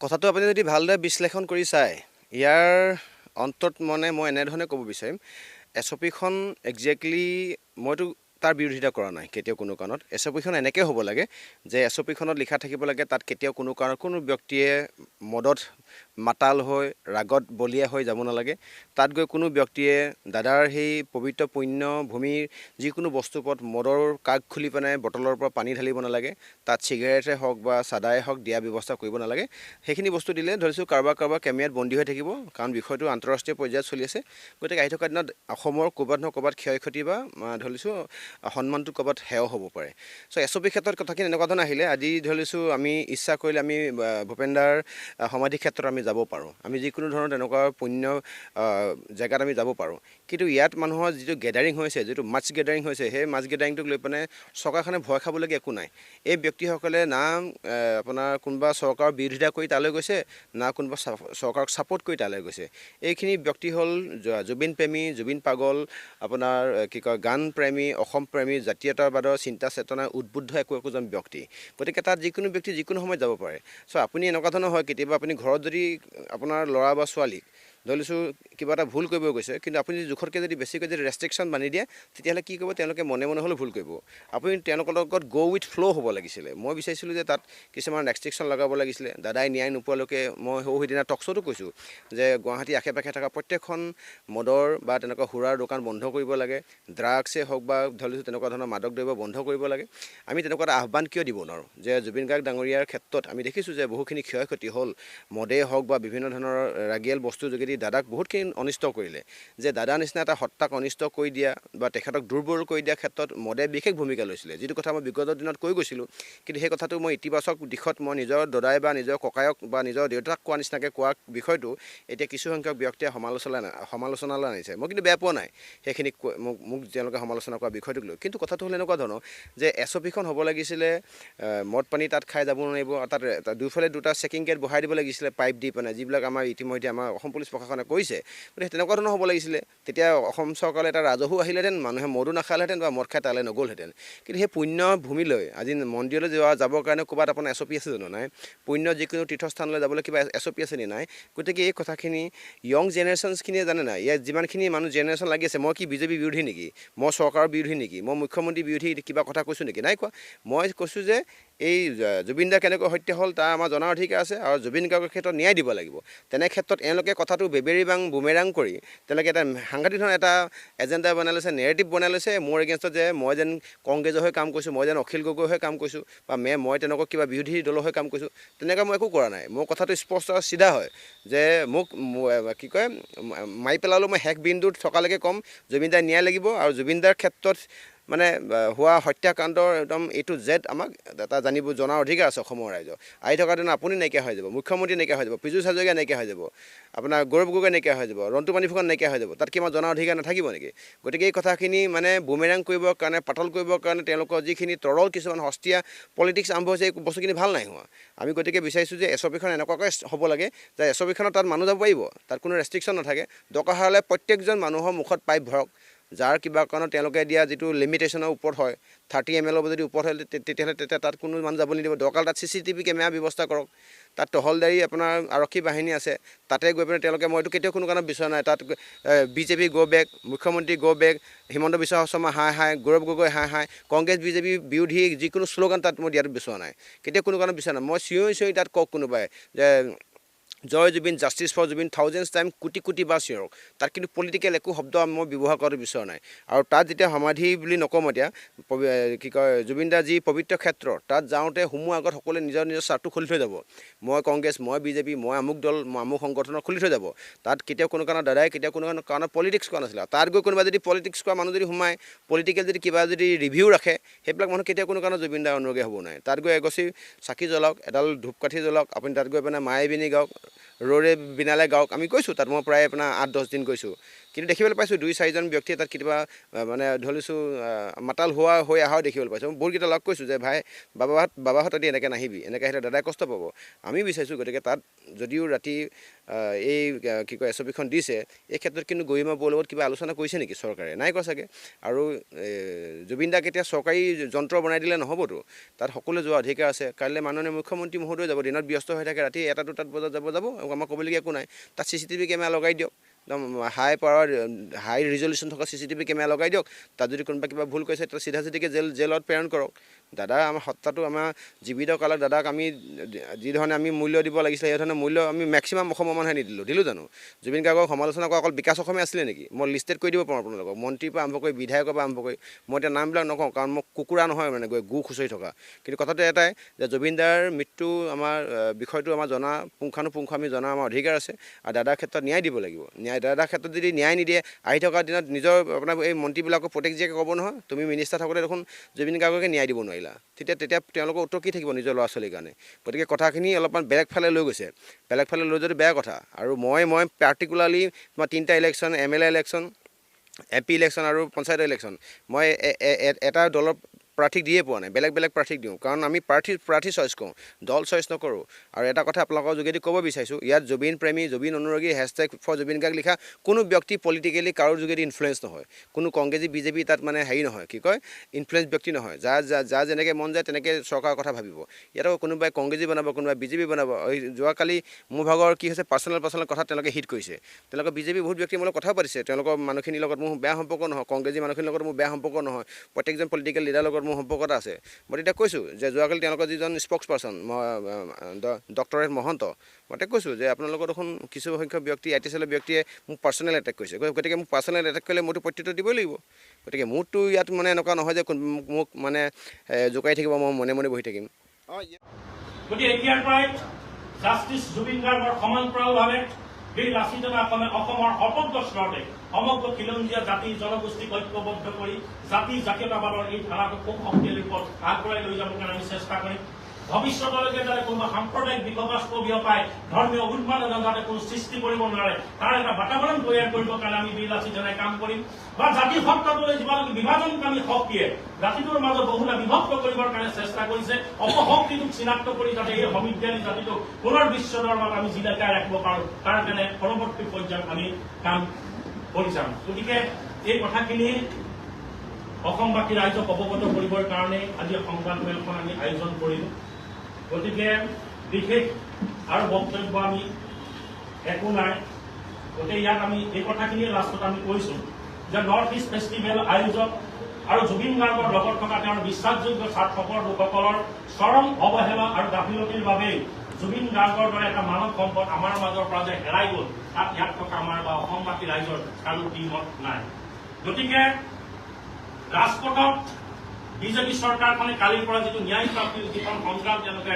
কথাটো আপুনি যদি ভালদৰে বিশ্লেষণ কৰি চায় ইয়াৰ অন্তত মানে মই এনেধৰণে ক'ব বিচাৰিম এছ অ' পিখন একজেক্টলি মইতো তাৰ বিৰোধিতা কৰা নাই কেতিয়াও কোনো কাৰণত। এছ অ' পিখন এনেকৈ হ'ব লাগে যে এছ অ' পিখনত লিখা থাকিব লাগে তাত কেতিয়াও কোনো কাৰণত কোনো ব্যক্তিয়ে মদত মাতাল হৈ ৰাগত বলীয়া হৈ যাব নালাগে। তাত গৈ কোনো ব্যক্তিয়ে দাদাৰ সেই পবিত্ৰ পুণ্য ভূমিৰ যিকোনো বস্তুৰ ওপৰত মদৰ কাগ খুলি পেলাই বটলৰ পৰা পানী ঢালিব নালাগে তাত চিগাৰেটে হওক বা চাদাই হওক দিয়া ব্যৱস্থা কৰিব নালাগে। সেইখিনি বস্তু দিলে ধৰিছোঁ কাৰোবাৰ কাৰোবাৰ কেমেৰাত বন্দী হৈ থাকিব কাৰণ বিষয়টো আন্তঃৰাষ্ট্ৰীয় পৰ্যায়ত চলি আছে। গতিকে আহি থকা দিনত অসমৰ ক'ৰবাত নহয় ক'ৰবাত ক্ষয় ক্ষতি বা ধৰিছোঁ সন্মানটো ক'ৰবাত হেয় হ'ব পাৰে। চ' এছ অ' পি ক্ষেত্ৰত কথাখিনি এনেকুৱা ধৰণৰ আহিলে। আজি ধৰিছোঁ আমি ইচ্ছা কৰিলে আমি ভূপেনদাৰ সমাধি ক্ষেত্ৰত আমি যাব পাৰোঁ। আমি যিকোনো ধৰণৰ তেনেকুৱা পুণ্য জেগাত আমি যাব পাৰোঁ। কিন্তু ইয়াত মানুহৰ যিটো গেডাৰিং হৈছে যিটো মাছ গেডাৰিং হৈছে সেই মাছ গেডাৰিংটোক লৈ পেলাই চৰকাৰখনে ভয় খাবলগীয়া একো নাই। এই ব্যক্তিসকলে না আপোনাৰ কোনোবা চৰকাৰৰ বিৰোধিতা কৰি তালৈ গৈছে না কোনোবা চৰকাৰক ছাপোৰ্ট কৰি তালৈ গৈছে। এইখিনি ব্যক্তি হ'ল জুবিন প্ৰেমী জুবিন পাগল আপোনাৰ কি কয় গান প্ৰেমী অসম প্ৰেমী জাতীয়তাবাদৰ চিন্তা চেতনাৰ উদ্বুদ্ধ একো একোজন ব্যক্তি। গতিকে তাত যিকোনো ব্যক্তি যিকোনো সময়ত যাব পাৰে। চ' আপুনি এনেকুৱা ধৰণৰ হয় কেতিয়াবা আপুনি ঘৰত যদি আপোনাৰ ল'ৰা বা ছোৱালীক ধৰি লৈছোঁ কিবা এটা ভুল কৰিব গৈছে কিন্তু আপুনি জোখতকৈ যদি বেছিকৈ যদি ৰেষ্ট্ৰিকশ্যন বান্ধি দিয়ে তেতিয়াহ'লে কি কৰিব? তেওঁলোকে মনে মনে হ'লেও ভুল কৰিব। আপুনি তেওঁলোকৰ লগত গ' উইথ ফ্ল' হ'ব লাগিছিলে। মই বিচাৰিছিলোঁ যে তাত কিছুমান ৰেষ্ট্ৰিকশ্যন লগাব লাগিছিলে। দাদাই ন্যায় নোপোৱালৈকে মই সৌ সিদিনা টকশ্বতো কৈছোঁ যে গুৱাহাটী আশে পাশে থকা প্ৰত্যেকখন মদৰ বা তেনেকুৱা সুৰাৰ দোকান বন্ধ কৰিব লাগে। ড্ৰাগছেই হওক বা ধৰি লৈছোঁ তেনেকুৱা ধৰণৰ মাদক দ্ৰব্য বন্ধ কৰিব লাগে। আমি তেনেকুৱা এটা আহ্বান কিয় দিব নোৱাৰোঁ? যে জুবিন গাৰ্গ ডাঙৰীয়াৰ ক্ষেত্ৰত আমি দেখিছোঁ যে বহুখিনি ক্ষয় ক্ষতি হ'ল। মদেই হওক বা বিভিন্ন ধৰণৰ ৰাগিয়াল বস্তুৰ যোগেদি দাদাক বহুতখিনি অনিষ্ট কৰিলে। যে দাদা নিচিনা এটা সত্তাক অনিষ্ট কৰি দিয়া বা তেখেতক দুৰ্বল কৰি দিয়াৰ ক্ষেত্ৰত মদে বিশেষ ভূমিকা লৈছিলে। যিটো কথা মই বিগত দিনত কৈ গৈছিলোঁ কিন্তু সেই কথাটো মই ইতিবাচক দিশত মই নিজৰ দদাই বা নিজৰ ককায়ক বা নিজৰ দেউতাক কোৱা নিচিনাকৈ কোৱা বিষয়টো এতিয়া কিছুসংখ্যক ব্যক্তিয়ে সমালোচনা সমালোচনালৈ আনিছে। মই কিন্তু বেয়া পোৱা নাই সেইখিনি মোক মোক তেওঁলোকে সমালোচনা কৰা বিষয়টোক লৈ। কিন্তু কথাটো হ'ল এনেকুৱা ধৰণৰ যে এছ অ' পিখন হ'ব লাগিছিলে মদ পানী তাত খাই যাব নোৱাৰিব তাত দুয়োফালে দুটা চেকিং গেট বহাই দিব লাগিছিলে পাইপ দি পেলাই যিবিলাক আমাৰ ইতিমধ্যে আমাৰ অসম পুলিচ প্ৰশাসনে কৰিছে গতিকে তেনেকুৱা ধৰণৰ হ'ব লাগিছিলে। তেতিয়া অসম চৰকাৰে এটা ৰাজহো আহিলেহেঁতেন মানুহে মদো নাখালেহেঁতেন বা মদ খাই তালৈ নগ'লহেঁতেন। কিন্তু সেই পুণ্য ভূমিলৈ আজি মন্দিৰলৈ যোৱা যাবৰ কাৰণে ক'ৰবাত আপোনাৰ এছ অ' পি আছে জানো নাই? পুণ্য যিকোনো তীৰ্থস্থানলৈ যাবলৈ কিবা এছ অ' পি আছে নে নাই? গতিকে এই কথাখিনি য়ং জেনেৰেশ্যনছখিনিয়ে জানে নাই? ইয়াত যিমানখিনি মানুহ জেনেৰেশ্যন লাগি আছে মই কি বিজেপি বিৰোধী নেকি? মই চৰকাৰৰ বিৰোধী নেকি? মই মুখ্যমন্ত্ৰী বিৰোধী কিবা কথা কৈছোঁ নেকি? নাই কোৱা। মই কৈছোঁ যে এই জুবিন দা কেনেকৈ হত্যা হ'ল তাৰ আমাৰ জনাৰ অধিকাৰ আছে আৰু জুবিন গাৰ্গৰ ক্ষেত্ৰত ন্যায় দিব লাগিব। তেনে ক্ষেত্ৰত এওঁলোকে কথাটো বেবেৰী বাং বুমেৰাং কৰি তেওঁলোকে এটা সাংঘাতিক ধৰণৰ এটা এজেণ্ডা বনাই লৈছে নেৰেটিভ বনাই লৈছে। মোৰ এগেইনষ্টত যে মই যেন কংগ্ৰেছৰ হৈ কাম কৰিছোঁ মই যেন অখিল গগৈৰ হৈ কাম কৰিছোঁ বা মে মই তেনেকুৱা কিবা বিৰোধী দলৰ হৈ কাম কৰিছোঁ তেনেকৈ মই একো কৰা নাই। মোৰ কথাটো স্পষ্ট আৰু চিধা হয় যে মোক কি কয় মাৰি পেলালেও মই শেষ বিন্দুত থকালৈকে ক'ম। জুবিনদাৰ ন্যায় লাগিব আৰু জুবিনদাৰ ক্ষেত্ৰত মানে হোৱা হত্যাকাণ্ডৰ একদম এ টু জেড আমাক এটা জানিব জনাৰ অধিকাৰ আছে অসমৰ ৰাইজৰ। আহি থকা দিনত আপুনি নাইকিয়া হৈ যাব মুখ্যমন্ত্ৰী নাইকিয়া হৈ যাব পীযুষ হাজৰিকা নাইকিয়া হৈ যাব আপোনাৰ গৌৰৱ গগৈ নাইকিয়া হৈ যাব পানী ফুকন নাইকিয়া হৈ যাব তাত কিমান জনাৰ অধিকাৰ নাথাকিব নেকি? গতিকে এই কথাখিনি মানে বুমেৰাং কৰিবৰ কাৰণে পাতল কৰিবৰ কাৰণে তেওঁলোকৰ যিখিনি তৰল কিছুমান সস্তীয়া পলিটিক্স আৰম্ভ হৈছে এই বস্তুখিনি ভাল নাই হোৱা। আমি গতিকে বিচাৰিছোঁ যে এছ অ' পিখন এনেকুৱাকৈ হ'ব লাগে যে এছ অ' পিখনত তাত মানুহ যাব পাৰিব তাত কোনো ৰেষ্ট্ৰিকশ্যন নাথাকে। দৰকাৰ হ'লে প্ৰত্যেকজন মানুহৰ মুখত পাইপ ভৰক। যাৰ কিবা কাৰণত তেওঁলোকে দিয়া যিটো লিমিটেশ্যনৰ ওপৰত হয় থাৰ্টি এম এলৰ যদি ওপৰত হয় তেতিয়াহ'লে তেতিয়া তাত কোনো মানুহ যাব নিদিব। দৰকাৰ তাত C C T V camera ব্যৱস্থা কৰক। তাত টহলদাৰী আপোনাৰ আৰক্ষী বাহিনী আছে তাতে গৈ পেলাই তেওঁলোকে মইতো কেতিয়াও কোনো কাৰণত বিচৰা নাই। তাত বিজেপি গ' বেক মুখ্যমন্ত্ৰী গ' বেক হিমন্ত বিশ্ব শৰ্মা হাই হাই গৌৰৱ গগৈ হাই হাই কংগ্ৰেছ বিজেপি বিৰোধী যিকোনো শ্লোগান তাত মই দিয়াটো বিচৰা নাই। কেতিয়াও কোনো কাৰণত বিচৰা নাই। মই চিঞৰি চিঞৰি তাত কওক কোনোবাই যে জয় Zubeen justice for Zubeen thousands time কোটি কোটি বা চিঞৰক। তাত কিন্তু পলিটিকেল একো শব্দ মই ব্যৱহাৰ কৰাটো বিচৰা নাই। আৰু তাত যেতিয়া সমাধি বুলি নকওঁ এতিয়া কি কয় জুবিন দাৰ যি পবিত্ৰ ক্ষেত্ৰ তাত যাওঁতে সোমোৱাৰ আগত সকলোৱে নিজৰ নিজৰ চাৰ্টটো খুলি থৈ যাব। মই কংগ্ৰেছ মই বিজেপি মই আমুক দল মই আমুক সংগঠনৰ খুলি থৈ যাব। তাত কেতিয়াও কোনো কাৰণত দাদাই কেতিয়াও কোনো কাৰণত কাৰণত পলিটিক্স কৰা নাছিলে। তাত গৈ কোনোবা যদি পলিটিক্স কৰা মানুহ যদি সোমায় পলিটিকেল যদি কিবা যদি ৰিভিউ ৰাখে সেইবিলাক মানুহ কেতিয়াও কোনো কাৰণত জুবিন দাৰ অনুৰাগী হ'ব নোৱাৰে। তাত গৈ এগছি চাকি জ্বলাওক এডাল ধূপকাঠি জ্বলাওক আপুনি তাত গৈ পেলাই মায়ে বিনি গাওক ৰৌৰে বিনালে গাওক আমি গৈছোঁ তাত মই প্ৰায় আপোনাৰ আঠ দহ দিন গৈছোঁ কিন্তু দেখিবলৈ পাইছোঁ দুই চাৰিজন ব্যক্তিয়ে তাত কেতিয়াবা মানে ধৰিছোঁ মাতাল হোৱা হৈ অহাও দেখিবলৈ পাইছোঁ। মই বহুতকেইটা লগ কৈছোঁ যে ভাই বাবাহঁত বাবাহঁত তহঁতি এনেকৈ নাহিবি এনেকৈ আহিলে দাদাই কষ্ট পাব। আমি বিচাৰিছোঁ গতিকে তাত যদিও ৰাতি এই কি কয় এছ অ' পিখন দিছে এই ক্ষেত্ৰত কিন্তু গৰিমা বৌৰ লগত কিবা আলোচনা কৰিছে নেকি চৰকাৰে? নাই কোৱা চাগে। আৰু জুবিন দাক এতিয়া চৰকাৰী যন্ত্ৰ বনাই দিলে নহ'বতো। তাত সকলোৱে যোৱা অধিকাৰ আছে। কাইলৈ মাননীয় মুখ্যমন্ত্ৰী মহোদয় যাব। দিনত ব্যস্ত হৈ থাকে। ৰাতি এটা দুটাত বজাত যাব যাব। আমাৰ ক'বলগীয়া একো নাই। তাত চি চি টিভি কেমেৰা লগাই দিয়ক। একদম হাই পাৱাৰ হাই ৰিজলিউশ্যন থকা চি চি টিভি কেমেৰা লগাই দিয়ক। তাত যদি কোনোবা কিবা ভুল কৰিছে তাত চিধা চিধিকে জেল জেলত প্ৰেৰণ কৰক। দাদা আমাৰ সত্তাটো আমাৰ জীৱিত কালত দাদাক আমি যি ধৰণে আমি মূল্য দিব লাগিছিলে সেই ধৰণে মূল্য আমি মেক্সিমাম অসমৰ মানুহে নিদিলোঁ দিলোঁ। জানো? জুবিন গাৰ্গক সমালোচনা কৰা অকল বিকাশ অসমে আছিলে নেকি? মই লিষ্টেড কৰি দিব পাৰোঁ আপোনালোকক। মন্ত্ৰীৰ পৰা আৰম্ভ কৰি বিধায়কৰ পৰা আৰম্ভ কৰি মই এতিয়া নামবিলাক নকওঁ কাৰণ মই কুকুৰা নহয় মানে গৈ গু খুচৰি থকা। কিন্তু কথাটো এটাই যে জুবিন দাৰ মৃত্যু আমাৰ বিষয়টো আমাৰ জনা পুংখানুপুংখ আমি জনা আমাৰ অধিকাৰ আছে। আৰু দাদাৰ ক্ষেত্ৰত ন্যায় দিব লাগিব। ন্যায় দাদাৰ ক্ষেত্ৰত যদি ন্যায় নিদিয়ে আহি থকা দিনত নিজৰ আপোনাৰ এই মন্ত্ৰীবিলাকক প্ৰত্যেক জীয়েকে ক'ব নহয় তুমি মিনিষ্টাৰ থাকোঁতে দেখোন জুবিন গাৰ্গকে ন্যায় দিব নোৱাৰিলা তেতিয়া তেতিয়া তেওঁলোকৰ উত্তৰ কি থাকিব নিজৰ ল'ৰা ছোৱালীৰ কাৰণে? গতিকে কথাখিনি অলপমান বেলেগ ফালে লৈ গৈছে। বেলেগ ফালে লৈ যোৱাটো বেয়া কথা। আৰু মই মই পাৰ্টিকুলাৰলি তোমাৰ তিনিটা election M L A election M P election আৰু পঞ্চায়ত ইলেকশ্যন মই এটা দলৰ প্ৰাৰ্থীক দিয়ে পোৱা নাই। বেলেগ বেলেগ প্ৰাৰ্থীক দিওঁ। কাৰণ আমি প্ৰাৰ্থী প্ৰাৰ্থী চইচ কৰোঁ। দল চইচ নকৰোঁ। আৰু এটা কথা আপোনালোকৰ যোগেদি ক'ব বিচাৰিছোঁ ইয়াত জুবিন প্ৰেমী জুবিন অনুৰাগী হেছটেগ ফৰ জুবিন গাৰ্গ লিখা কোনো ব্যক্তি পলিটিকেলি কাৰোৰ যোগেদি ইনফ্লুৱেঞ্চ নহয়। কোনো কংগ্ৰেছী বিজেপি তাত মানে হেৰি নহয়। কি কয়? ইনফ্লুৱেঞ্চ ব্যক্তি নহয়। যাৰ যাৰ যেনেকৈ মন যায় তেনেকৈ চৰকাৰৰ কথা ভাবিব। ইয়াত আকৌ কোনোবাই কংগ্ৰেছী বনাব কোনোবাই বিজেপি বনাব। যোৱাকালি মোৰ ভাগৰ কি হৈছে পাৰ্চনেল পাৰ্চনেল কথা তেওঁলোকে হিট কৰিছে। তেওঁলোকৰ বিজেপি বহুত ব্যক্তিয়ে মোৰ লগত কথাও পাতিছে। তেওঁলোকৰ মানুহখিনিৰ লগত মোৰ বেয়া সম্পৰ্ক নহয়। কংগ্ৰেছী মানুহখিনিৰ লগত মোৰ বেয়া সম্পৰ্ক নহয়। প্ৰত্যেকজন পলিটিকেল লিডাৰৰ লগত মোৰ সম্পৰ্ক এটা আছে। মই তেতিয়া কৈছোঁ যে যোৱাকালি তেওঁলোকৰ যিজন স্পক্স পাৰ্চন ডক্টৰেট মহন্ত মই তাক কৈছোঁ যে আপোনালোকৰ দেখোন কিছু সংখ্যক ব্যক্তি আই টি চিলৰ ব্যক্তিয়ে মোক পাৰ্চনেল এটেক কৰিছে। গতিকে মোক পাৰ্চনেল এটেক কৰিলে মইতো প্ৰত্যুত্তৰ দিবই লাগিব। গতিকে মোৰতো ইয়াত মানে এনেকুৱা নহয় যে মোক- মানে এ, জোকাই থাকিব মই মনে মনে বহি থাকিম। গতিকে এতিয়াৰ পৰাই জাষ্টিছ জুবিন গাৰ্গৰ সমান্তৰালভাৱে এই লাচিতনা অসমে অসমৰ স্তৰতে সমগ্ৰ খিলঞ্জীয়া জাতি জনগোষ্ঠীক ঐক্যবদ্ধ কৰি জাতি জাতীয়তাবাদৰ এই ধাৰাটোক খুব শক্তিশালী পথ আগবঢ়াই লৈ যাবৰ কাৰণে আমি চেষ্টা কৰিম। ভৱিষ্যতলৈকে যাতে কোনোবা সাম্প্ৰদায়িক বিকবাস্প বিয়পাই ধৰ্মীয় উন্মাদনা যাতে কোনো সৃষ্টি কৰিব নোৱাৰে, তাৰ এটা বাতাবৰণ তৈয়াৰ কৰিবৰ কাৰণে আমি বীৰ লাচিতনাই কাম কৰিম। বা জাতি সত্তাটোলৈ যিমানক বিভাজনকামী শক্তিয়ে জাতিটোৰ মাজত বহুলা বিভক্ত কৰিবৰ কাৰণে চেষ্টা কৰিছে। অপশক্তিটোক চিনাক্ত কৰি যাতে এই সমৃদ্ধিশালী জাতিটোক পুনৰ বিশ্ব দৰবাৰত আমি জিলিকাই ৰাখিব পাৰোঁ, তাৰ কাৰণে পৰৱৰ্তী পৰ্যায়ত আমি কাম কৰি যাম। গতিকে এই কথাখিনি অসমবাসী ৰাইজক অৱগত কৰিবৰ কাৰণে আজি সংবাদমেলখন আমি আয়োজন কৰিলোঁ গতিকে বিশেষ আৰু বক্তব্য আমি একো নাই। গতিকে ইয়াত আমি এই কথাখিনিয়ে লাষ্টত আমি কৈছোঁ যে নৰ্থ ইষ্ট ফেষ্টিভেল আয়োজক আৰু জুবিন গাৰ্গৰ লগত থকা তেওঁৰ বিশ্বাসযোগ্য স্বাৰ্থপৰ লোকসকলৰ চৰম অৱহেলা আৰু গাফিলতিৰ বাবেই জুবিন গাৰ্গৰ দৰে এটা মানৱ সম্পদ আমাৰ মাজৰ পৰা যে হেৰাই গ'ল তাত ইয়াত থকা আমাৰ বা অসমবাসী ৰাইজৰ কাৰো দ্বিমত নাই। গতিকে ৰাজপথত বিজেপি চৰকাৰখনে কালিৰ পৰা যিটো ন্যায় প্ৰাপ্তিৰ যিখন সংগ্ৰাম তেওঁলোকে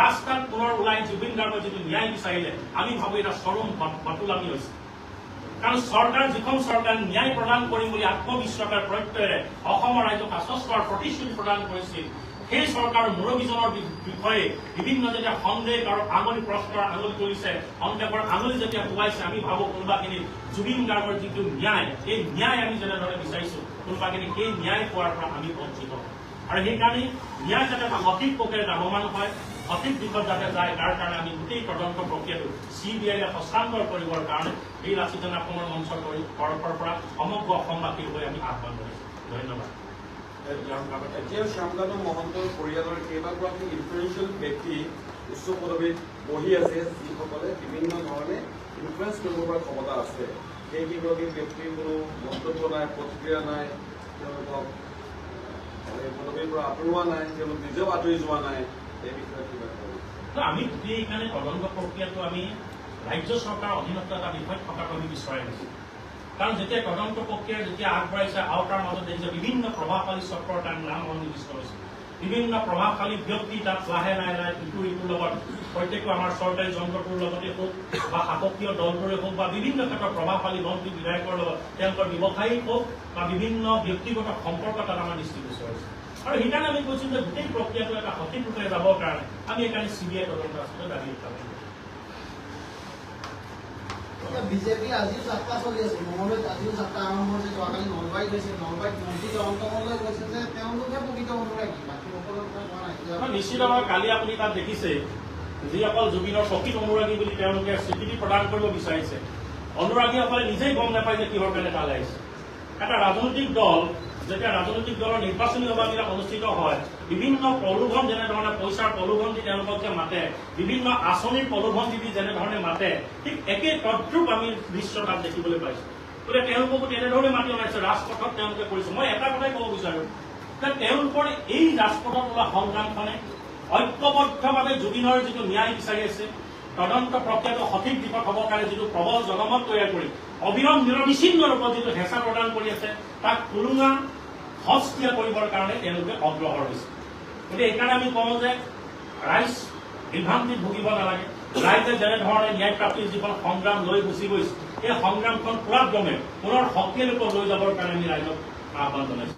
ৰাস্তাত পুনৰ ওলাই জুবিন গাৰ্গৰ যিটো ন্যায় বিচাৰিলে, আমি ভাবো এটা চৰম বাতুলামি হৈছে। কাৰণ চৰকাৰ, যিখন চৰকাৰ ন্যায় প্ৰদান কৰিম বুলি আত্মবিশ্বাসৰ প্ৰত্যয়েৰে অসমৰ ৰাইজক আশ্বস্ত আৰু প্ৰতিশ্ৰুতি প্ৰদান কৰিছিল সেই চৰকাৰৰ মুৰব্বীজনৰ বিষয়ে বিভিন্ন যেতিয়া সন্দেহ আৰু আঙুলি প্ৰশ্নৰ আঙুলি কৰিছে সন্দেহৰ আঙুলি যেতিয়া কোবাইছে আমি ভাবো কোনোবাখিনি জুবিন গাৰ্গৰ যিটো ন্যায় এই ন্যায় আমি যেনেদৰে বিচাৰিছো কোনোবাখিনি সেই ন্যায় পোৱাৰ পৰা আমি বঞ্চিত আৰু সেইকাৰণে ন্যায় যাতে সঠিক প্ৰক্ৰিয়াৰে লাভৱান হয় সঠিক দিশত যাতে যায় তাৰ কাৰণে আমি গোটেই তদন্ত প্ৰক্ৰিয়াটো চি বি আইলে হস্তান্তৰ কৰিবৰ কাৰণে এই লাচিতনা অসমৰ মঞ্চৰ তৰফৰ পৰা সমগ্ৰ অসমবাসীৰ হৈ আমি আহ্বান কৰিছোঁ ধন্যবাদ। এতিয়াও শ্যামকানু মহন্তৰ পৰিয়ালৰ কেইবাগৰাকী ইনফ্লুৱেঞ্চিয়েল ব্যক্তি উচ্চ পদবীত বহি আছে যিসকলে বিভিন্ন ধৰণে ইনফ্লুৱেঞ্চ কৰিব পৰা ক্ষমতা আছে। সেই কেইগৰাকী ব্যক্তিৰ কোনো মন্তব্য নাই প্ৰতিক্ৰিয়া নাই তেওঁলোকক পদবীৰ পৰা আঁতৰোৱা নাই তেওঁলোক নিজেও আঁতৰি যোৱা নাই এই বিষয়ে কিবা আমি গোটেই এইকাৰণে তদন্ত প্ৰক্ৰিয়াটো আমি ৰাজ্য চৰকাৰৰ অধীনত এটা বিষয় থকাটো আমি বিচৰাই নাছিলোঁ কাৰণ যেতিয়া তদন্ত প্ৰক্ৰিয়া যেতিয়া আগবঢ়াইছে আওতাৰ মাজত দেখিছে বিভিন্ন প্ৰভাৱশালী চক্ৰৰ তাৰ নাম সন্নিৱিষ্ট হৈছে বিভিন্ন প্ৰভাৱশালী ব্যক্তি তাত লাহে লাহে লাহে ইটোৰ লগত প্ৰত্যেকটো আমাৰ চৰকাৰী যন্ত্ৰটোৰ লগতে হওক বা শাসকীয় দলটোৰে হওক বা বিভিন্ন ক্ষেত্ৰত প্ৰভাৱশালী মন্ত্ৰী বিধায়কৰ লগত তেওঁলোকৰ ব্যৱসায়িক হওক বা বিভিন্ন ব্যক্তিগত সম্পৰ্ক তাত আমাৰ দৃষ্টিগোচৰ হৈছে। আৰু সেইকাৰণে আমি কৈছোঁ যে গোটেই প্ৰক্ৰিয়াটো এটা সঠিক ৰূপে যাবৰ কাৰণে আমি সেইকাৰণে চি বি আই তদন্ত আচলতে দাবী কৰিছোঁ। বিজেপি আজিও চলি আছে আজিও যাত্ৰা আৰম্ভ হৈছে যোৱাকালি নলবাৰীত নলবাৰীত মন্ত্ৰী কৈছে যে তেওঁলোকহে প্ৰকৃত অনুৰাগী নাই। কালি আপুনি তাত দেখিছে যিসকল জুবিনৰ প্ৰকৃত অনুৰাগী বুলি তেওঁলোকে স্বীকৃতি প্ৰদান কৰিব বিচাৰিছে অনুৰাগীসকলে নিজেই গম নাপায় যে কিহৰ কাৰণে তালৈ আহিছে। এটা ৰাজনৈতিক দল যেতিয়া ৰাজনৈতিক দলৰ নিৰ্বাচনী সভাবিলাক অনুষ্ঠিত হয় বিভিন্ন প্ৰলোভন যেনেধৰণে পইচাৰ প্ৰলোভন দি তেওঁলোকক মাতে বিভিন্ন আঁচনিৰ প্ৰলোভন দি যেনেধৰণে মাতে ঠিক একে তদ্ৰুপ আমি দৃশ্য তাত দেখিবলৈ পাইছোঁ। গতিকে তেওঁলোককো তেনেধৰণে মাতি অনাইছে ৰাজপথত তেওঁলোকে কৰিছে। মই এটা কথাই ক'ব বিচাৰোঁ যে তেওঁলোকৰ এই ৰাজপথত ওলোৱা সংগ্ৰামখনে ঐক্যবদ্ধভাৱে জুবিনৰ যিটো ন্যায় বিচাৰি আছে তদন্ত প্ৰক্ৰিয়াটো সঠিক দিশত হ'বৰ কাৰণে যিটো প্ৰবল জনমত তৈয়াৰ কৰি অবিৰম নিৰবিচ্ছিন্ন ৰূপত যিটো হেঁচা প্ৰদান কৰি আছে, তাক তুলুঙা সস্তীয়া কৰিবৰ কাৰণে তেওঁলোকে অগ্ৰসৰ হৈছে। গতিকে এইকাৰণে আমি কওঁ যে ৰাইজ বিভ্ৰান্তিত ভুগিব নালাগে। ৰাইজে যেনেধৰণে ন্যায় প্ৰাপ্তিৰ যিখন সংগ্ৰাম লৈ গুচি গৈছে এই সংগ্ৰামখন পুৰা দমে পুনৰ শক্তিৰ ৰূপত লৈ যাবৰ কাৰণে আমি ৰাইজক আহ্বান জনাইছোঁ।